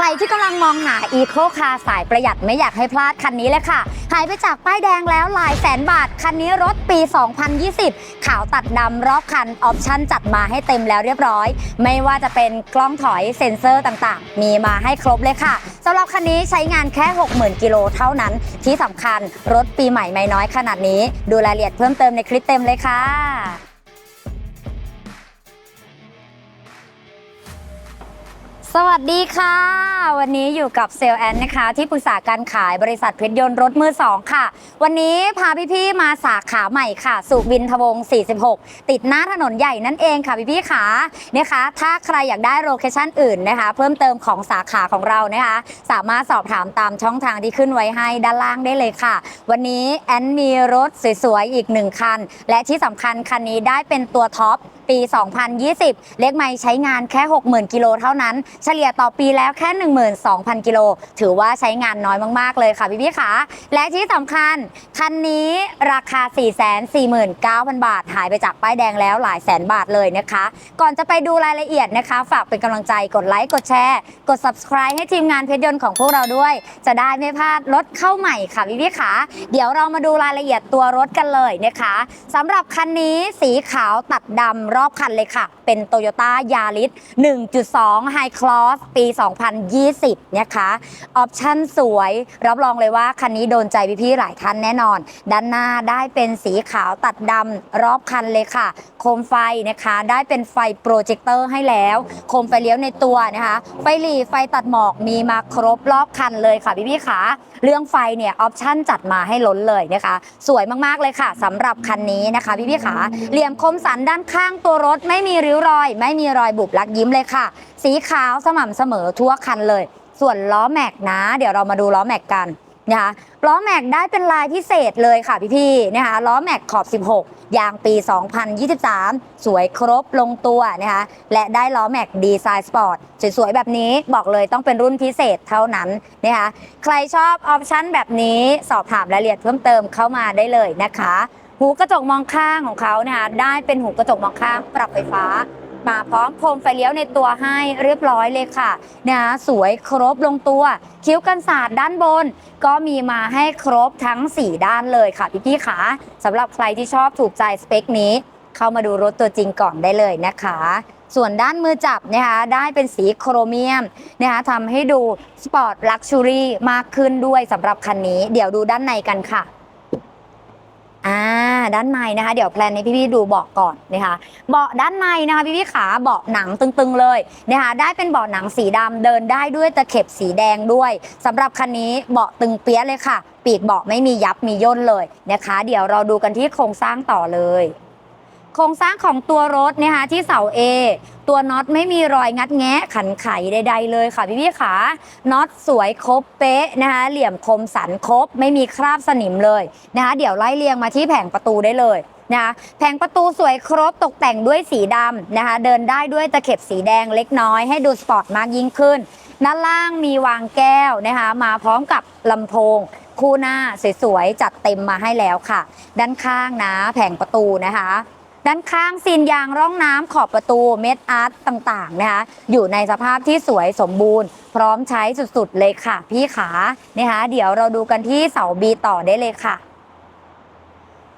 ใครที่กำลังมองหาอีโคคาร์สายประหยัดไม่อยากให้พลาดคันนี้เลยค่ะ หายไปจากป้ายแดงแล้วหลายแสนบาท คันนี้รถปี 2020 ขาวตัดดำรอบคัน ออปชั่นจัดมาให้เต็มแล้วเรียบร้อย ไม่ว่าจะเป็นกล้องถอยเซ็นเซอร์ต่างๆ มีมาให้ครบเลยค่ะสำหรับคันนี้ใช้งานแค่ 60,000 กิโลเท่านั้น ที่สำคัญรถปีใหม่ไม่น้อยขนาดนี้ ดูรายละเอียดเพิ่มเติมในคลิปเต็มเลยค่ะ สวัสดีค่ะ วันนี้อยู่กับเซลแอนนะคะ ที่ปรึกษาการขายบริษัทเพชรยนต์รถมือ2ค่ะ วันนี้พาพี่ๆมาสาขาใหม่ค่ะ สุวินทวงศ์46 ติดหน้าถนนใหญ่นั่นเองค่ะพี่ๆค่ะนะคะ ถ้าใครอยากได้โลเคชั่นอื่นนะคะ เพิ่มเติมของสาขาของเรานะคะ สามารถสอบถามตามช่องทางที่ขึ้นไว้ให้ด้านล่างได้เลยค่ะ วันนี้แอนมีรถสวยๆอีกหนึ่งคัน และที่สำคัญคันนี้ได้เป็นตัวท็อป ปี 2020 เลขไม่ใช้งานแค่ 60,000 กิโลเท่านั้น เฉลี่ยต่อปีแล้วแค่ 12,000 กิโล ถือว่าใช้งานน้อยมาก ๆ เลยค่ะพี่พี่ๆค่ะและที่สำคัญ คันนี้ราคา 449,000 บาท หายไปจากป้ายแดงแล้วหลายแสนบาทเลยนะคะ ก่อนจะไปดูรายละเอียดนะคะ ฝากเป็นกำลังใจกดไลค์กดแชร์ กด subscribe ให้ทีมงานเพชรยนต์ของพวกเราด้วย จะได้ไม่พลาดรถเข้าใหม่ค่ะพี่พี่ๆค่ะเดี๋ยวเรามาดูรายละเอียดตัวรถกันเลยนะคะสำหรับคันนี้สีขาวตัดดำรอบคันเลยค่ะ เป็น Toyota Yaris 1.2 High Cross ปี 2020นะคะออปชั่นสวย รับรองเลยว่าคันนี้โดนใจพี่ๆหลายท่านแน่นอน ด้านหน้าได้เป็นสีขาวตัดดำรอบคันเลยค่ะ โคมไฟนะคะ ได้เป็นไฟโปรเจคเตอร์ให้แล้ว โคมไฟเลี้ยวในตัวนะคะ ไฟหลีไฟตัดหมอกมีมาครบรอบคันเลยค่ะพี่ๆขาเรื่องไฟเนี่ยออปชั่นจัดมาให้ล้นเลยนะคะ สวยมากๆเลยค่ะสำหรับคันนี้นะคะพี่ๆขาเหลี่ยมคมสันด้านข้างตัวัวรถไม่มีริ้วรอย ไม่มีรอยบุบลักยิ้มเลยค่ะ สีขาวสม่ำเสมอทั่วคันเลย ส่วนล้อแม็กนะ เดี๋ยวเรามาดูล้อแม็กกันนะคะล้อแม็กได้เป็นลายพิเศษเลยค่ะพี่ๆนะคะล้อแม็กขอบ 16 ยางปี 2023 สวยครบลงตัวนะคะและได้ล้อแม็กดีไซน์สปอร์ตสวยๆ แบบนี้บอกเลยต้องเป็นรุ่นพิเศษเท่านั้นนะคะใครชอบออปชั่นแบบนี้สอบถามรายละเอียดเพิ่มเติมเข้ามาได้เลยนะคะ หูกระจกมองข้างของเขานะคะได้เป็นหูกระจกมองข้างปรับไฟฟ้า มาพร้อมโคมไฟเลี้ยวในตัวให้เรียบร้อยเลยค่ะนะคะสวยครบลงตัว คิ้วกันศาสตร์ด้านบน ก็มีมาให้ครบทั้ง 4 ด้านเลยค่ะพี่ๆขาสำหรับใครที่ชอบถูกใจสเปคนี้ เข้ามาดูรถตัวจริงก่อนได้เลยนะคะส่วนด้านมือจับนะคะได้เป็นสีโครเมียมนะคะทำให้ดูสปอร์ตลักชูรี่มากขึ้นด้วยสำหรับคันนี้ เดี๋ยวดูด้านในกันค่ะ อ่าด้านในนะคะ เดี๋ยวแพลนให้พี่ๆดูเบาะก่อนนะคะเบาะด้านในนะคะพี่ๆขาเบาะหนังตึงๆเลยนะคะได้เป็นเบาะหนังสีดำเดินได้ด้วยตะเข็บสีแดงด้วยสำหรับคันนี้เบาะตึงเปี้ยเลยค่ะ ปีกเบาะไม่มียับมีย่นเลยนะคะ เดี๋ยวเราดูกันที่โครงสร้างต่อเลย โครงสร้างของตัวรถนะคะที่เสา A ตัวน็อตไม่มีรอยงัดแงะขันไขใด ๆ เลยค่ะพี่พี่ขาน็อตสวยครบเป๊ะนะคะเหลี่ยมคมสันครบ ไม่มีคราบสนิมเลยนะคะเดี๋ยวไล่เรียงมาที่แผงประตูได้เลยนะคะแผงประตูสวยครบตกแต่งด้วยสีดำนะคะเดินได้ด้วยตะเข็บสีแดงเล็กน้อย ให้ดูสปอร์ตมากยิ่งขึ้น ด้านล่างมีวางแก้วนะคะมาพร้อมกับลำโพงคู่หน้าสวยๆจัดเต็มมาให้แล้วค่ะ ด้านข้างนะแผงประตูนะคะ ด้านข้างซีนยางร่องน้ำขอบประตูเม็ดอาร์ตต่างๆนะคะอยู่ในสภาพที่สวยสมบูรณ์ พร้อมใช้สุดๆเลยค่ะพี่ขานะคะเดี๋ยวเราดูกันที่เสาบีต่อได้เลยค่ะ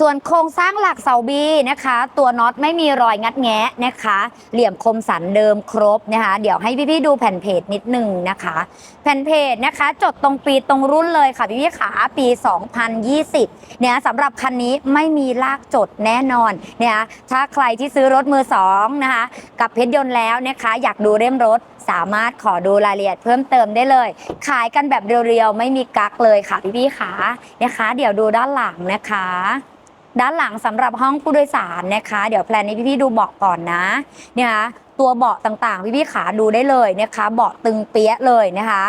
ส่วนโครงสร้างหลักเสาบีนะคะ ตัวน็อตไม่มีรอยงัดแงะนะคะ เหลี่ยมคมสันเดิมครบนะคะ เดี๋ยวให้พี่ๆดูแผ่นเพจนิดนึงนะคะ แผ่นเพจนะคะ จดตรงปีตรงรุ่นเลยค่ะพี่ๆขาปี 2020 เนี่ยสำหรับคันนี้ไม่มีลากจดแน่นอนเนี่ยถ้าใครที่ซื้อรถมือสองนะคะ กับเพชรยนต์แล้วนะคะ อยากดูเล่มรถสามารถขอดูรายละเอียดเพิ่มเติมได้เลย ขายกันแบบเรียวๆ ไม่มีกักเลยค่ะพี่ๆขานะคะ เดี๋ยวดูด้านหลังนะคะ ด้านหลังสำหรับห้องผู้โดยสารนะคะ เดี๋ยวแพลนนี้พี่ๆดูเบาะก่อนนะเนี่ยคะตัวเบาะต่างๆ พี่ๆขาดูได้เลยนะคะ เบาะตึงเปี้ยเลยนะคะ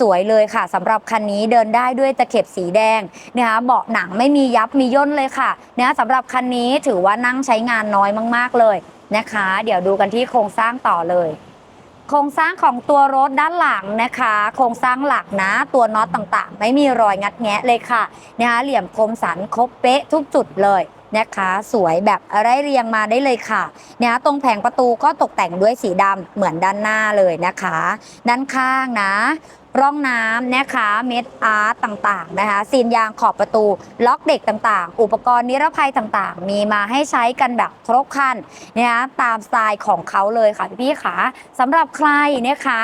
สวยๆเลยค่ะสำหรับคันนี้เดินได้ด้วยตะเข็บสีแดงนะคะเบาะหนังไม่มียับมีย่นเลยค่ะนะคะสำหรับคันนี้ถือว่านั่งใช้งานน้อยมาก ๆเลยนะคะ เดี๋ยวดูกันที่โครงสร้างต่อเลย โครงสร้างของตัวรถด้านหลังนะคะ โครงสร้างหลักนะ ตัวน็อตต่างๆ ไม่มีรอยงัดแงะเลยค่ะนะคะเหลี่ยมคมสันครบเป๊ะทุกจุดเลยนะคะ สวยแบบไร้เรียงมาได้เลยค่ะเนี่ยตรงแผงประตูก็ตกแต่งด้วยสีดำเหมือนด้านหน้าเลยนะคะ ด้านข้างนะ ร่องน้ำนะคะเม็ดอาร์ตต่างๆนะคะซีนยางขอบประตู ล็อกเด็กต่างๆ อุปกรณ์นิรภัยต่างๆ มีมาให้ใช้กันแบบครบครันนะคะตามสไตล์ของเขาเลยค่ะพี่ๆค่ะสำหรับใครนะคะ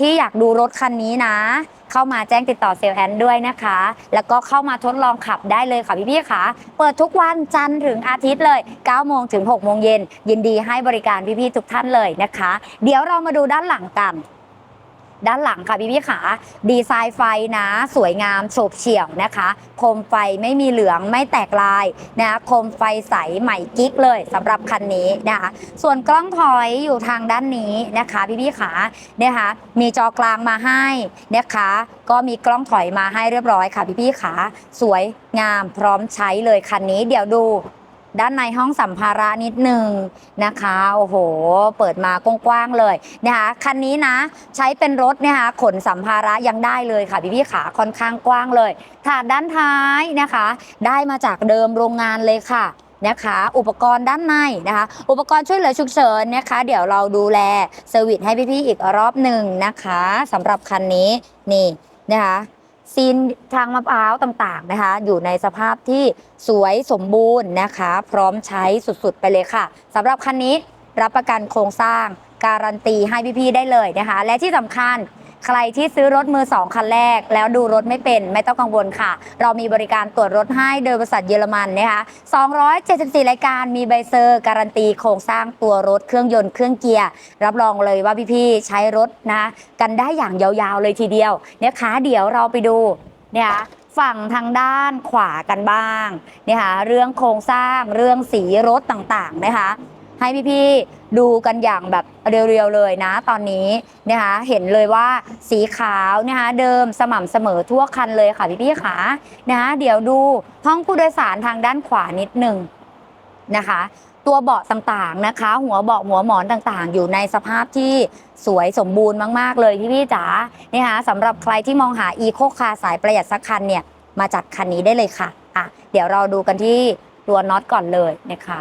ที่อยากดูรถคันนี้นะ เข้ามาแจ้งติดต่อเซลแอนด้วยนะคะ แล้วก็เข้ามาทดลองขับได้เลยค่ะพี่ๆค่ะ เปิดทุกวันจันทร์ถึงอาทิตย์เลย 9 โมงถึง 6 โมงเย็น ยินดีให้บริการพี่ๆทุกท่านเลยนะคะ เดี๋ยวเรามาดูด้านหลังกัน ด้านหลังค่ะพี่พี่ขาดีไซน์ไฟนะ สวยงามโฉบเฉี่ยวนะคะโคมไฟไม่มีเหลืองไม่แตกลายนะโคมไฟใสใหม่กิ๊กเลยสำหรับคันนี้นะคะส่วนกล้องถอยอยู่ทางด้านนี้นะคะพี่พี่ขาเนะคะมีจอกลางมาให้นะคะก็มีกล้องถอยมาให้เรียบร้อยค่ะพี่พี่ขาสวยงามพร้อมใช้เลยคันนี้เดี๋ยวดู ด้านในห้องสัมภาระนิดหนึ่งนะคะ โอ้โห เปิดมากว้างๆเลยนะคะคันนี้นะใช้เป็นรถนะคะขนสัมภาระยังได้เลยค่ะพี่พี่ๆขาค่อนข้างกว้างเลยถาดด้านท้ายนะคะ ได้มาจากเดิมโรงงานเลยค่ะนะคะอุปกรณ์ด้านในนะคะ อุปกรณ์ช่วยเหลือฉุกเฉินนะคะ เดี๋ยวเราดูแลเซอร์วิสให้พี่ๆอีกรอบหนึ่งนะคะสำหรับคันนี้นี่นะคะ ซีนทางมะพร้าวต่างๆนะคะ อยู่ในสภาพที่สวยสมบูรณ์นะคะ พร้อมใช้สุดๆไปเลยค่ะสำหรับคันนี้รับประกันโครงสร้างการันตีให้พี่ๆได้เลยนะคะ และที่สำคัญ ใครที่ซื้อรถมือ 2 คันแรก แล้วดูรถไม่เป็นไม่ต้องกังวลค่ะ เรามีบริการตรวจรถให้โดยบริษัทเยอรมันนะคะ274 รายการมีใบเซอร์การันตีโครงสร้างตัวรถเครื่องยนต์เครื่องเกียร์ รับรองเลยว่าพี่ๆใช้รถนะกันได้อย่างยาวๆเลยทีเดียวเนะคะเดี๋ยวเราไปดูเนี่ยฝั่งทางด้านขวากันบ้างเนะคะเรื่องโครงสร้างเรื่องสีรถต่างๆนะคะ ให้พี่ๆดูกันอย่างแบบเรียวๆเลยนะ ตอนนี้นะคะเห็นเลยว่าสีขาวนะคะเดิมสม่ำเสมอทั่วคันเลยค่ะพี่ๆขานะคะเดี๋ยวดูห้องผู้โดยสารทางด้านขวานิดหนึ่งนะคะตัวเบาะต่างๆนะคะ หัวเบาะหัวหมอนต่างๆ อยู่ในสภาพที่สวยสมบูรณ์มากๆเลยพี่ๆจ๋านะคะสำหรับใครที่มองหาอีโคคาสายประหยัดสักคันเนี่ยมาจัดคันนี้ได้เลยค่ะอะ เดี๋ยวเราดูกันที่ตัวน็อตก่อนเลยนะคะ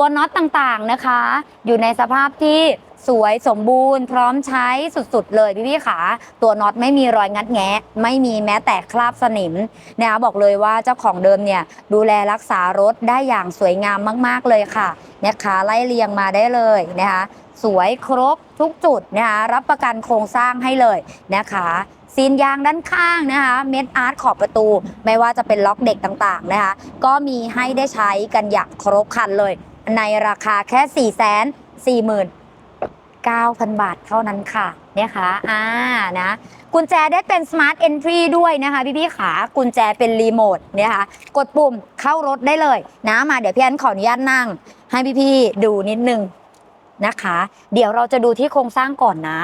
ตัวน็อตต่างๆนะคะ อยู่ในสภาพที่สวยสมบูรณ์ พร้อมใช้สุดๆ เลยพี่ๆขาตัวน็อตไม่มีรอยงัดแงะ ไม่มีแม้แต่คราบสนิมนะคะบอกเลยว่าเจ้าของเดิมเนี่ยดูแลรักษารถได้อย่างสวยงามมากๆเลยค่ะนะคะไล่เรียงมาได้เลยนะคะสวยครบทุกจุดนะคะรับประกันโครงสร้างให้เลยนะคะซีนยางด้านข้างนะคะ เม็ดอาร์ตขอบประตู ไม่ว่าจะเป็นล็อกเด็กต่างๆนะคะ ก็มีให้ได้ใช้กันอย่างครบครันเลย ในราคาแค่4 4 4 9 0 0 0บาทเท่านั้นค่ะเนี่ยค่ะอ่านะกุญแจได้เป็น Smart Entry ด้วยนะคะพี่พี่ๆขากุญแจเป็นรีโมทเนี่ยค่ะกดปุ่มเข้ารถได้เลยนะมาเดี๋ยวพี่อันขออนุญาตนั่ง ให้พี่พี่ๆดูนิดนึงนะคะ เดี๋ยวเราจะดูที่โครงสร้างก่อนนะ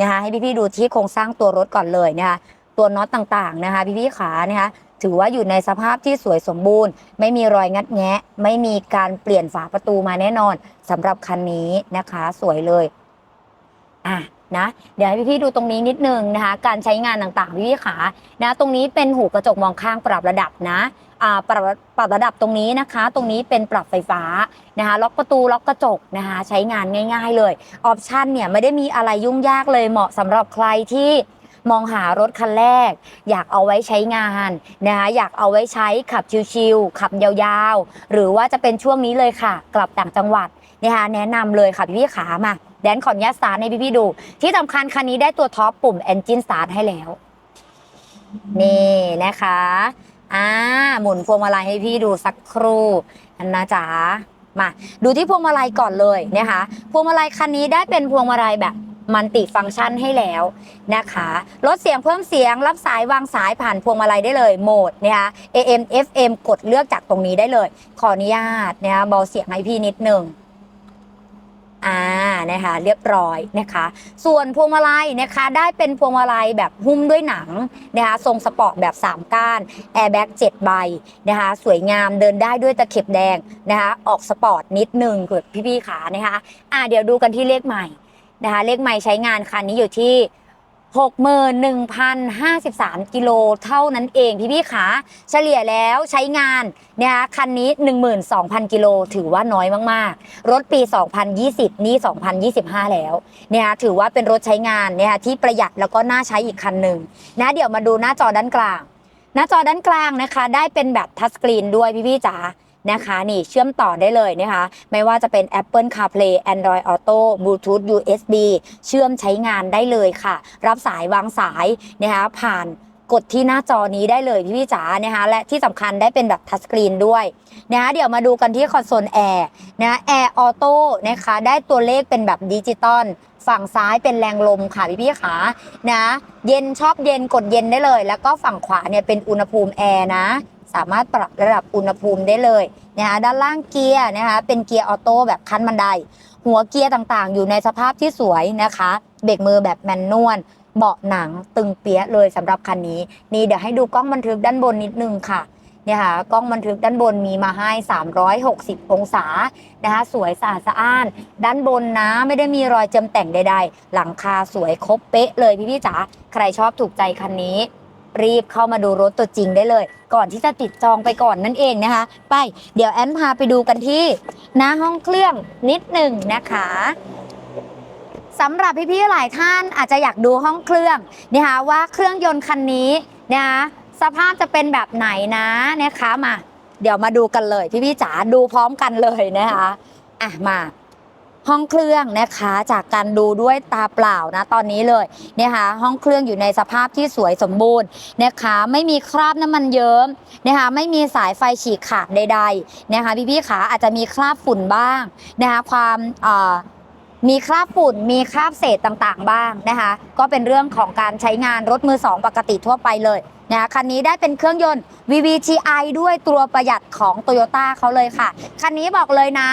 นะคะให้พี่พี่ๆดูที่โครงสร้างตัวรถก่อนเลยนะคะตัวน็อตต่างๆนะคะ พี่พี่ๆขานะคะ ถือว่าอยู่ในสภาพที่สวยสมบูรณ์ ไม่มีรอยงัดแงะ ไม่มีการเปลี่ยนฝาประตูมาแน่นอนสำหรับคันนี้นะคะ สวยเลยอะนะเดี๋ยวให้พี่ๆดูตรงนี้นิดนึงนะคะ การใช้งานต่างๆพี่ๆขานะ ตรงนี้เป็นหูกระจกมองข้างปรับระดับนะอ่าปรับปรับระดับตรงนี้นะคะ ตรงนี้เป็นปรับไฟฟ้านะคะล็อกประตูล็อกกระจกนะคะใช้งานง่าย ๆ เลยออปชันเนี่ยไม่ได้มีอะไรยุ่งยากเลยเหมาะสำหรับใครที่ มองหารถคันแรก อยากเอาไว้ใช้งานนะคะอยากเอาไว้ใช้ขับชิวๆขับยาวๆ หรือว่าจะเป็นช่วงนี้เลยค่ะ กลับต่างจังหวัดนะคะแนะนำเลยค่ะพี่ๆขามาแดนขออนุญาตสตาร์ทให้พี่ๆดู ที่สำคัญคันนี้ได้ตัวท็อปปุ่ม Engine Start ให้แล้ว นี่นะคะอ่าหมุนพวงมาลัยให้พี่ดูสักครู่นะจ๊ะมาดูที่พวงมาลัยก่อนเลยนะคะ พวงมาลัยคันนี้ได้เป็นพวงมาลัยแบบ มัลติฟังก์ชันให้แล้วนะคะลดเสียงเพิ่มเสียงรับสายวางสายผ่านพวงมาลัยได้เลยโหมดนะคะ AM FM กดเลือกจากตรงนี้ได้เลย ขออนุญาตนะคะเบาเสียงให้พี่นิดนึงอ่านะคะเรียบร้อยนะคะ ส่วนพวงมาลัยนะคะได้เป็นพวงมาลัยแบบหุ้มด้วยหนังนะคะทรงสปอร์ตแบบ 3 ก้านแอร์แบ็ก7ใบนะคะสวยงามเดินได้ด้วยตะเข็บแดงนะคะออกสปอร์ตนิดนึงคือพี่ๆขานะคะอ่าเดี๋ยวดูกันที่เลขใหม่ นะคะเลขใหม่ใช้งานคันนี้อยู่ที่ 61,053 กิโลเท่านั้นเองพี่พี่ขาเฉลี่ยแล้วใช้งานนะคะคันนี้ 12,000 กิโลถือว่าน้อยมากๆ รถปี 2020 นี่ 2025 แล้วเนี่ยถือว่าเป็นรถใช้งานเนี่ยที่ประหยัดแล้วก็น่าใช้อีกคันหนึ่งนะเดี๋ยวมาดูหน้าจอด้านกลาง หน้าจอด้านกลางนะคะ ได้เป็นแบบทัชสกรีนด้วยพี่พี่จ๋า นะคะนี่เชื่อมต่อได้เลยนะคะ ไม่ว่าจะเป็น Apple CarPlay Android Auto Bluetooth USB เชื่อมใช้งานได้เลยค่ะ รับสายวางสายนะคะผ่านกดที่หน้าจอนี้ได้เลยพี่พี่จ๋านะคะและที่สำคัญได้เป็นแบบทัชสกรีนด้วยนะคะเดี๋ยวมาดูกันที่คอนโซลแอร์นะแอร์ออโต้นะคะได้ตัวเลขเป็นแบบดิจิตอลฝั่งซ้ายเป็นแรงลมค่ะพี่พี่ขานะ เย็นชอบเย็นกดเย็นได้เลย แล้วก็ฝั่งขวาเนี่ยเป็นอุณหภูมิแอร์นะ สามารถปรับระดับอุณหภูมิได้เลยนะคะด้านล่างเกียร์นะคะเป็นเกียร์ออโต้แบบคันบันได หัวเกียร์ต่างๆ อยู่ในสภาพที่สวยนะคะเบรกมือแบบแมนนวลเบาะหนังตึงเปี้ยะเลยสำหรับคันนี้ นี่เดี๋ยวให้ดูกล้องบันทึกด้านบนนิดนึงค่ะเนี่ยค่ะกล้องบันทึกด้านบนมีมาให้ 360 องศานะคะสวยสะอาดสะอ้าน ด้านบนนะไม่ได้มีรอยเจิมแต่งใด ๆ หลังคาสวยครบเป๊ะเลยพี่ๆจ๋าใครชอบถูกใจคันนี้ รีบเข้ามาดูรถตัวจริงได้เลย ก่อนที่จะติดจองไปก่อนนั่นเองนะคะ ไป เดี๋ยวแอนพาไปดูกันที่หน้าห้องเครื่องนิดหนึ่งนะคะสำหรับพี่ๆหลายท่านอาจจะอยากดูห้องเครื่องนะคะว่าเครื่องยนต์คันนี้นะคะสภาพจะเป็นแบบไหนนะนะคะมา เดี๋ยวมาดูกันเลยพี่ๆจ๋าดูพร้อมกันเลยนะคะอะมา ห้องเครื่องนะคะจากการดูด้วยตาเปล่านะตอนนี้เลยนะคะห้องเครื่องอยู่ในสภาพที่สวยสมบูรณ์นะคะไม่มีคราบน้ำมันเยิ้มนะคะไม่มีสายไฟฉีกขาดใดๆนะคะพี่ๆขาอาจจะมีคราบฝุ่นบ้างนะคะความมีคราบฝุ่น มีคราบเศษต่างๆบ้างนะคะก็เป็นเรื่องของการใช้งานรถมือสองปกติทั่วไปเลยนะคะคันนี้ได้เป็นเครื่องยนต์ VVTi ด้วยตัวประหยัดของ Toyota เขาเลยค่ะ คันนี้บอกเลยนะ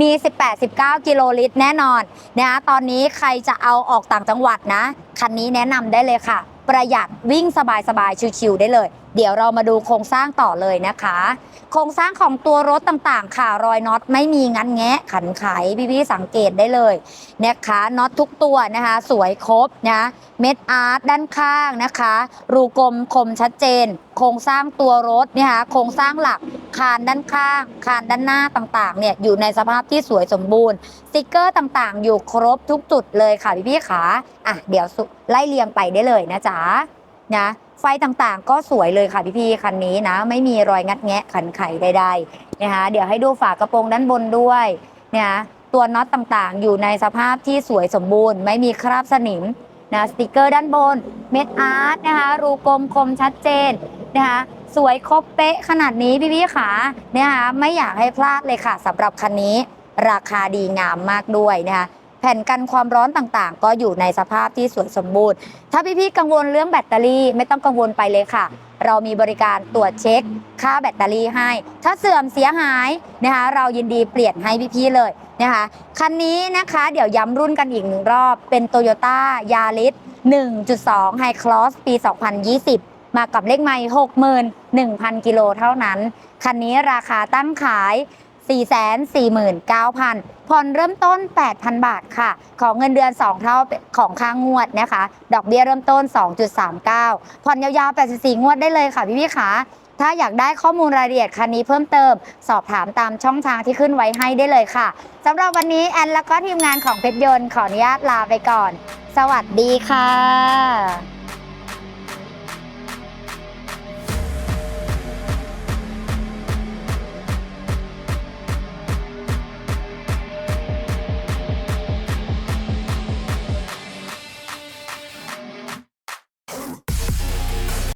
มี 18-19 กิโลลิตรแน่นอนนะตอนนี้ใครจะเอาออกต่างจังหวัดนะ คันนี้แนะนำได้เลยค่ะ ประหยัดวิ่งสบายๆ ชิวๆได้เลย เดี๋ยวเรามาดูโครงสร้างต่อเลยนะคะ โครงสร้างของตัวรถต่างๆ ค่ะรอยน็อตไม่มีงันแงะขันไขพี่ๆสังเกตได้เลยนะคะน็อตทุกตัวนะคะ สวยครบนะเม็ดอาร์ตด้านข้างนะคะ รูกลมคมชัดเจน โครงสร้างตัวรถเนี่ยค่ะโครงสร้างหลักคานด้านข้าง คานด้านหน้าต่างๆเนี่ยอยู่ในสภาพที่สวยสมบูรณ์สติกเกอร์ต่างๆ อยู่ครบทุกจุดเลยค่ะพี่ๆขาอะเดี๋ยวสุไล่เรียงไปได้เลยนะจ๊ะนะ ไฟต่างๆ ก็สวยเลยค่ะพี่ๆคันนี้นะ ไม่มีรอยงัดแงะขันไขใดๆนะคะเดี๋ยวให้ดูฝากระโปรงด้านบนด้วยเนี่ยตัวน็อตต่างๆ อยู่ในสภาพที่สวยสมบูรณ์ ไม่มีคราบสนิมนะสติกเกอร์ด้านบนเม็ดอาร์ตนะคะรูกลมคมชัดเจนนะคะสวยครบเป๊ะขนาดนี้พี่ๆขาเนี่ยค่ะไม่อยากให้พลาดเลยค่ะสำหรับคันนี้ราคาดีงามมากด้วยนะคะ แผ่นกันความร้อนต่างๆ ก็อยู่ในสภาพที่สวยสมบูรณ์ ถ้าพี่ๆกังวลเรื่องแบตเตอรี่ไม่ต้องกังวลไปเลยค่ะ เรามีบริการตรวจเช็ค ค่าแบตเตอรี่ให้ ถ้าเสื่อมเสียหายนะคะเรายินดีเปลี่ยนให้พี่ๆเลยนะคะคันนี้นะคะเดี๋ยวย้ำรุ่นกันอีกหนึ่งรอบเป็น Toyota Yaris 1.2 High Cross ปี 2020มากับเลขไมล์61,000 กิโลเท่านั้น คันนี้ราคาตั้งขาย 449,000ผ่อนเริ่มต้น 8,000 บาทค่ะ ของเงินเดือน 2 เท่าของค่างวดนะคะ ดอกเบี้ยเริ่มต้น 2.39 ผ่อนยาวๆ 84 งวดได้เลยค่ะพี่พี่ๆขาถ้าอยากได้ข้อมูลรายละเอียดคันนี้เพิ่มเติม สอบถามตามช่องทางที่ขึ้นไว้ให้ได้เลยค่ะสำหรับวันนี้แอนแล้วก็ทีมงานของเพชรยนต์ขออนุญาตลาไปก่อน สวัสดีค่ะ